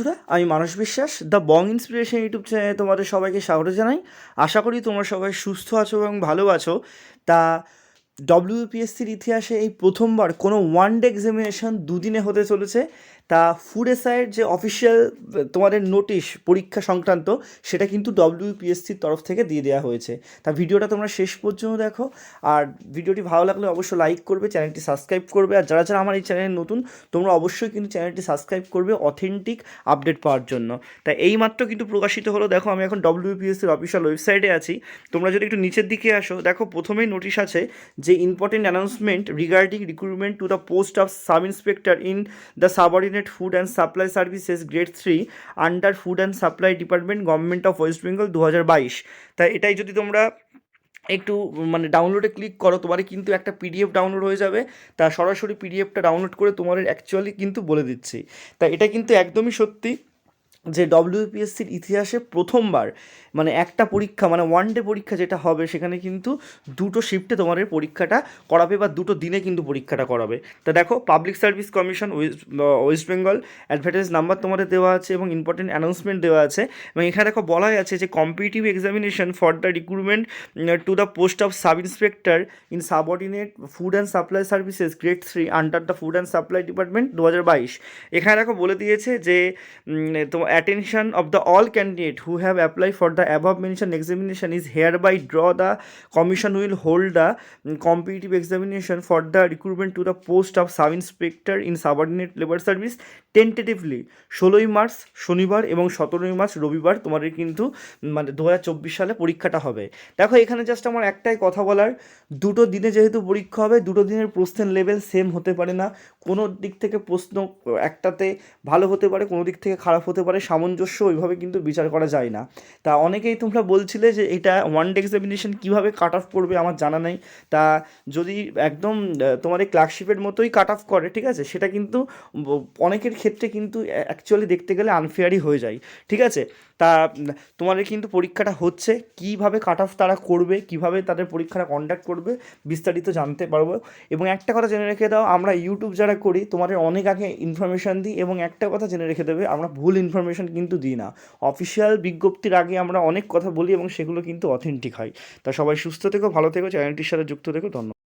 বন্ধুরা, আমি মানস বিশ্বাস, দ্য বং ইন্সপিরেশন ইউটিউব চ্যানেলে তোমাদের সবাইকে স্বাগত জানাই। আশা করি তোমরা সবাই সুস্থ আছো এবং ভালো আছো। তা ডব্লিউপিএসসির ইতিহাসে এই প্রথমবার কোনো ওয়ান ডে এক্সামিনেশন দুদিনে হতে চলেছে। তা ফুড এসআইয়ের যে অফিসিয়াল, তোমাদের নোটিশ পরীক্ষা সংক্রান্ত, সেটা কিন্তু ডব্লিউপিএসসির তরফ থেকে দিয়ে দেওয়া হয়েছে। তা ভিডিওটা তোমরা শেষ পর্যন্ত দেখো। আর ভিডিওটি ভালো লাগলে অবশ্যই লাইক করবে, চ্যানেলটি সাবস্ক্রাইব করবে। আর যারা যারা আমার এই চ্যানেল নতুন, তোমরা অবশ্যই কিন্তু চ্যানেলটি সাবস্ক্রাইব করবে অথেন্টিক আপডেট পাওয়ার জন্য। তা এইমাত্র কিন্তু প্রকাশিত হলো। দেখো, আমি এখন ডব্লিউপিএসসির অফিসিয়াল ওয়েবসাইটে আছি। তোমরা যদি একটু নিচের দিকে আসো, দেখো, প্রথমেই নোটিশ আছে যে important announcement regarding recruitment to the post of sub inspector in the subordinate food and supply services grade three under food and supply department government of West Bengal দু হাজার বাইশ। তাই এটাই যদি তোমরা একটু মানে ডাউনলোডে ক্লিক করো তোমার কিন্তু একটা পিডিএফ ডাউনলোড হয়ে যাবে। তা সরাসরি পিডিএফটা ডাউনলোড করে তোমার অ্যাকচুয়ালি কিন্তু বলে দিচ্ছি। তা এটা কিন্তু একদমই সত্যি। যে ডব্লিউপিএসসির ইতিহাসে প্রথমবার মানে একটা পরীক্ষা মানে ওয়ান ডে পরীক্ষা যেটা হবে, সেখানে কিন্তু দুটো শিফটে তোমাদের পরীক্ষাটা করাবে বা দুটো দিনে কিন্তু পরীক্ষাটা করাবে। তা দেখো public service commission West Bengal advertise number তোমাদের দেওয়া আছে এবং ইম্পর্টেন্ট অ্যানাউন্সমেন্ট দেওয়া আছে। এবং এখানে দেখো বলাই আছে যে competitive examination for the recruitment to the post of sub inspector in subordinate food and supply services grade three under the food and supply department দু হাজার বাইশ। এখানে দেখো বলে দিয়েছে যে তোমার attention of the all candidate who have apply for the above mention examination is hereby draw the commission will hold the competitive examination for the recruitment to the post of sub inspector in subordinate labour service tentatively ষোলোই March, শনিবার এবং সতেরোই March, রবিবার তোমাদের কিন্তু মানে দু হাজার চব্বিশ সালে পরীক্ষাটা হবে। দেখো, এখানে জাস্ট আমার একটাই কথা বলার, দুটো দিনে যেহেতু পরীক্ষা হবে, দুটো দিনের প্রশ্নের লেভেল সেম হতে পারে না। কোনো দিক থেকে প্রশ্ন একটাতে ভালো হতে পারে, কোনো দিক থেকে খারাপ হতে পারে সামঞ্জস্য ওইভাবে কিন্তু বিচার করা যায় না। তা অনেকেই তোমরা বলছিলে যে এটা ওয়ান ডে এক্সামিনেশন কীভাবে কাট অফ করবে আমার জানা নেই। তা যদি একদম তোমার এই ক্লার্কশিপের মতোই কাট অফ করে, ঠিক আছে? সেটা কিন্তু অনেকের ক্ষেত্রে কিন্তু অ্যাকচুয়ালি দেখতে গেলে আনফেয়ারই হয়ে যায়, ঠিক আছে? তা তোমাদের কিন্তু পরীক্ষাটা হচ্ছে, কীভাবে কাট অফ তারা করবে, কীভাবে তাদের পরীক্ষাটা কন্ডাক্ট করবে, বিস্তারিত জানতে পারব। এবং একটা কথা জেনে রেখে দাও, আমরা ইউটিউব যারা করি, তোমাদের অনেক আগে ইনফরমেশান দিই এবং একটা কথা জেনে রেখে দেবে, আমরা ভুল ইনফরমেশান কিন্তু দিই না। অফিসিয়াল বিজ্ঞপ্তির আগে আমরা অনেক কথা বলি এবং সেগুলো কিন্তু অথেন্টিক হয়। তা সবাই সুস্থ থেকো, ভালো থেকো, চ্যানেলটির সাথে যুক্ত থেকো, ধন্যবাদ।